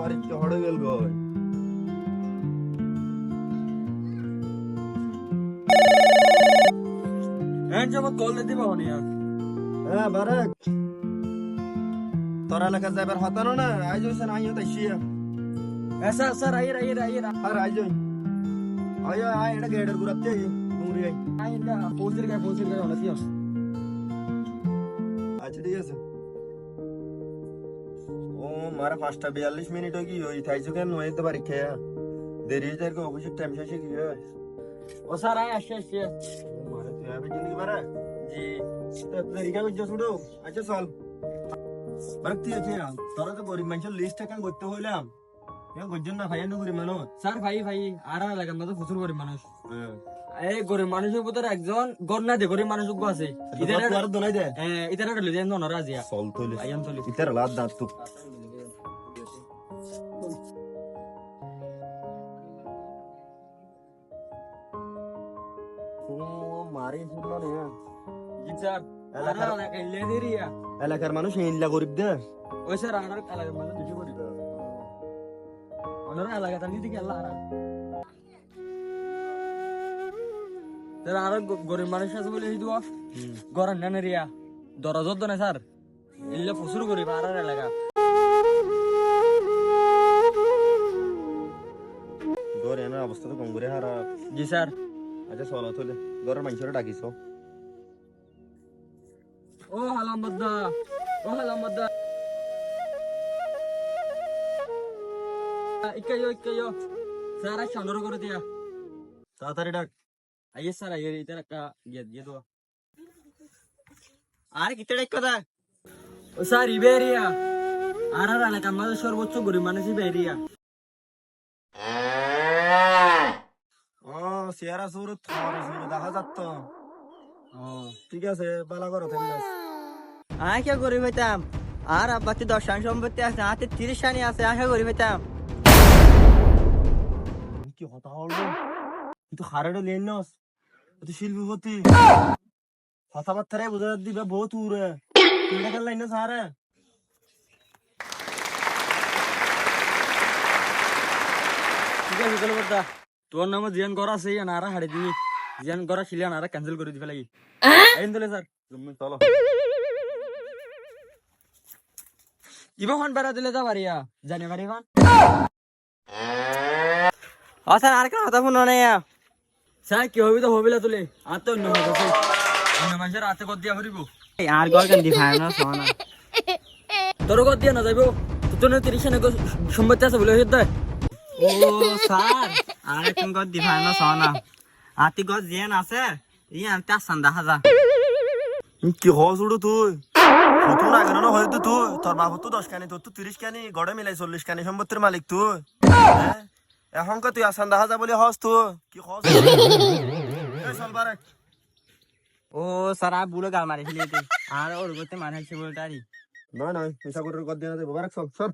বাড়িতে হড়ে গেল গো হ্যাঁ জমা কল দিতে পাবো না হ্যাঁ বারেক তোর এলাকা যাবার হতানো না আইজ হইছে না আইও তাইছিয়া হ্যাঁ স্যার স্যার আইয়ের আইয়ের আইয়ের আর আইজ আয় আয় এটা গেডের গুরাতে নুরি আই আইয়ের পৌঁছের গায়ে পৌঁছের গায়ে অনেক আছে আচ্ছা ঠিক আছে ও মারা পাঁচটা বিয়াল্লিশ মিনিট কি ওই থাইছো কেন? হইতে পারি খেয়া। দেরি হয়ে যায় অফিসের টাইম শেষে কি হয় ও স্যার আই আসছে আসছে। মারা তুই আবে জিন্দগি বারা জি। দেরি কা বুঝছ শুনো আচ্ছা চল। তুই আছে তোরা তো গরিব মানুষের লিস্ট টাকা করতে হইলাম। এ না? ভাইয়া নুগুরি মানুষ। স্যার ভাই ভাই আর প্রচুর গরিব মানুষ। এই গরিব মানুষের ভিতরে একজন গর না দে গরিব মানুষ আছে। ইদারা আর দে। ইদারা ডলে দেন চল তুই আইয়ান চলি। ইতার লাদ দাঁত তো। এলাকার মানুষ ইনলা গরিব দে। ওই স্যার আর লাগার মতো বেশি গরিব ওনারা লাগা তানি দিকে আল্লাহ আর গরিব মানুষ আছে বলে হিদুয়া গরান না রিয়া দনে স্যার। ইল্লে প্রচুর গরিব আর এলাকা। গরে এনার অবস্থা তো কম করে হারা জি স্যার আচ্ছা চল তুলে গরের মানুষের ডাকিস ও হালামদ্দা ও হালামদ্দা ইকাইও ইকাইও স্যার আজ সামনের করে দিয়া। তাড়াতাড়ি ডাক। আইয়ে স্যার আইয়ে ইতার একটা গিয়ে দিয়ে দেওয়া আর কিতে ডাক কথা ও স্যার ইবেরিয়া আর আর এলাকা আমাদের সর্বোচ্চ গরিব মানুষ ইবেরিয়া সিয়ারা সুর থর সুর দেখা যাত ও ঠিক আছে বালা করো হইতাম আর আব্বাতে দশ রান সম্পত্তি আছে হাতে তিরিশ রানি আছে আশা হইতাম কি হতা হলো কিন্তু হারেডো লেন নস তুই শিল্পপতি। কথাবার্তারে বুঝা দিবে বহুত উড়ে লাইন সারে ঠিক আছে চলো বর্দা তোর নামে জিয়ান করা আছে আনারা হাড়ে দিবি। জিয়ান করা ছিল আনারা ক্যান্সেল করে দিবে লাগি। আইন দিলে স্যার তুমি চলো ইবা হন বেড়া দিলে যা বাড়িয়া জানি বাড়ি হন ও স্যার আর কেন কথা শুনো না স্যার কি হবি তো হবিলা তুলে আর তো অন্য আছে অন্য মানুষের হাতে কর দিয়া হরিব আর গল কেন দি ভাই না। সোনা তোর কর দিয়া না যাইব তোর তিরিশ সম্পত্তি আছে বলে হইতে ও স্যার। আর কোন গল দি ভাই আতি গল জেন আছে? ই আনতে আসান দেখা যা কি হস উড়ো তুই? নতুন আগে না হয়তো তুই? তোর বাপ তো দশ কানি তোর তো তিরিশ কানি গড়ে মিলাই চল্লিশ কানি সম্পত্তির মালিক তুই। হ্যাঁ? কা তুই আসান দেখা যা বলে হস তুই। কি হস? এই চল বারে। ও স্যার আর বুলো গাল মারিছিলি আর ওর গতে মারাইছে বলতারি নয় নয় পয়সা করে কর দিয়ে দেবো বারে চল। সর